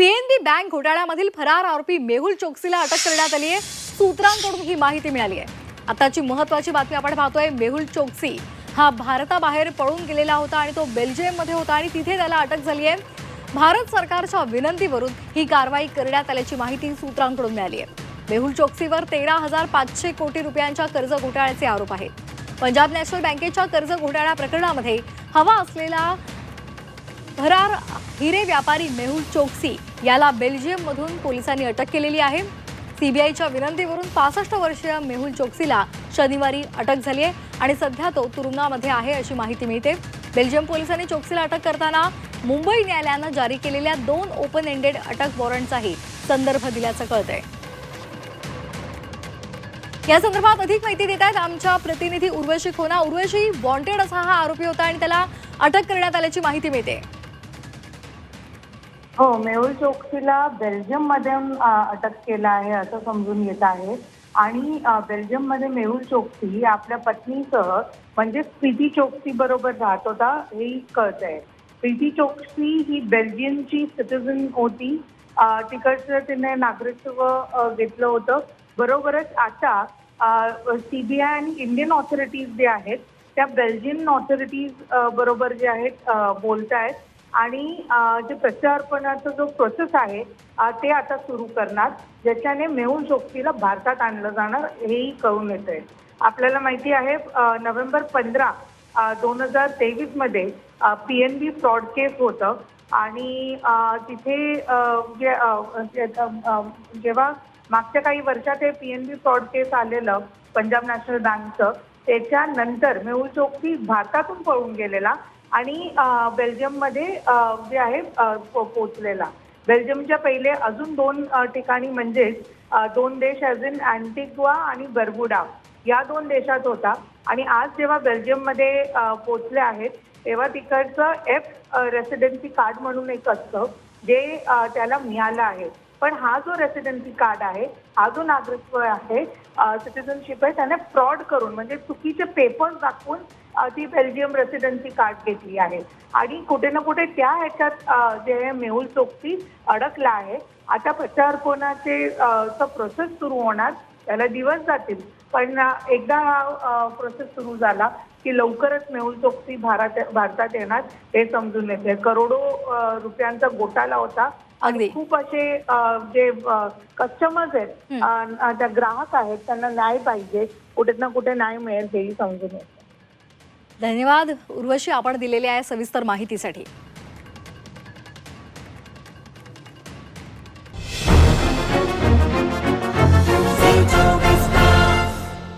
PNB bank घोटाळ्यामधील फरार आरोपी मेहुल चोक्सीला अटक करण्यात आली आहे. सूत्रांकडून ही माहिती मिळाली आहे. आताची महत्वाची बातमी आपण पाहतोय. मेहुल चोक्सी हा भारताबाहेर पळून गेलेला होता आणि तो बेल्जियममध्ये होता आणि तिथे त्याला अटक झाली आहे. भारत सरकारच्या विनंतीवरून ही कारवाई करण्यात आल्याची माहिती सूत्रांकडून मिळाली आहे. मेहुल चोक्सीवर तेरा हजार पाचशे कोटी रुपयांच्या कर्ज घोटाळ्याचे आरोप आहेत. पंजाब नॅशनल बँकेच्या कर्ज घोटाळा प्रकरणामध्ये हवा असलेला फरार हिरे व्यापारी मेहुल चोक्सी याला बेल्जियममधून पोलिसांनी अटक केलेली आहे. सीबीआयच्या विनंतीवरून पासष्ट वर्षीय मेहुल चोक्सीला शनिवारी अटक झाली आहे आणि सध्या तो तुरुंगामध्ये आहे अशी माहिती मिळते. बेल्जियम पोलिसांनी चोक्सीला अटक करताना मुंबई न्यायालयानं जारी केलेल्या दोन ओपन एंडेड अटक वॉरंटचाही संदर्भ दिल्याचं कळतंय. या संदर्भात अधिक माहिती देत आहेत आमच्या प्रतिनिधी उर्वशी खोना. उर्वशी वॉन्टेड असा हा आरोपी होता आणि त्याला अटक करण्यात आल्याची माहिती मिळते. हो मेहुल चोक्सीला बेल्जियममध्ये अटक केलं आहे असं समजून येत आहे. आणि बेल्जियम बेल्जियममध्ये मेहुल चोक्सी आपल्या पत्नीसह म्हणजे प्रीती चोक्सी बरोबर राहत होता हेही कळत आहे प्रीती चोक्सी ही बेल्जियमची सिटीझन होती. तिकडचं तिने नागरिकत्व घेतलं होतं. बरोबरच आता सीबीआय आणि इंडियन ऑथॉरिटीज जे आहेत त्या बेल्जियन ऑथॉरिटीज बरोबर जे आहेत बोलत आहेत आणि जे प्रत्यार्पणाचा जो प्रोसेस आहे ते आता सुरू करणार ज्याच्याने मेहुल चोक्सीला भारतात आणलं जाणार हेही कळून येत आहे आपल्याला माहिती आहे नोव्हेंबर पंधरा दोन हजार तेवीसमध्ये P N B fraud case होतं आणि तिथे जे, जेव्हा मागच्या काही वर्षात हे P N B fraud case आलेलं पंजाब नॅशनल बँकचं त्याच्यानंतर मेहुल चोक्सी भारतातून पळून गेलेला. आणि बेल्जियममध्ये जे आहे पो- पोचलेला बेल्जियमच्या पहिले अजून दोन अ, ठिकाणी म्हणजेच अ, दोन देश ॲज इन अँटिग्वा आणि बर्बुडा या दोन देशात होता. आणि आज जेव्हा बेल्जियममध्ये अ, आहेत तेव्हा तिकडचं एफ रेसिडेन्सी कार्ड म्हणून एक असतं जे अ, त्याला मिळालं आहे. पण हा जो रेसिडेन्सी कार्ड आहे हा जो नागरिकत्व आहे सिटिझनशिप आहे त्याने फ्रॉड करून म्हणजे चुकीचे पेपर्स दाखवून ती बेल्जियम रेसिडेन्सी कार्ड घेतली आहे. आणि कुठे ना कुठे त्या ह्याच्यात जे आहे मेहुल चोक्सी अडकला आहे आता प्रचार कोणाचे प्रोसेस सुरू होणार त्याला दिवस जातील. पण एकदा हा प्रोसेस सुरू झाला की लवकरच मेहुल चोक्सी भारत भारतात येणार हे समजून येते करोडो रुपयांचा गोटाला होता अगदी. खूप असे जे कस्टमर्स आहेत त्या ग्राहक आहेत त्यांना न्याय पाहिजे. कुठे ना कुठे न्याय मिळेल हेही समजून येतं. धन्यवाद. उर्वशी आपण दिलेल्या आहे सविस्तर माहितीसाठी.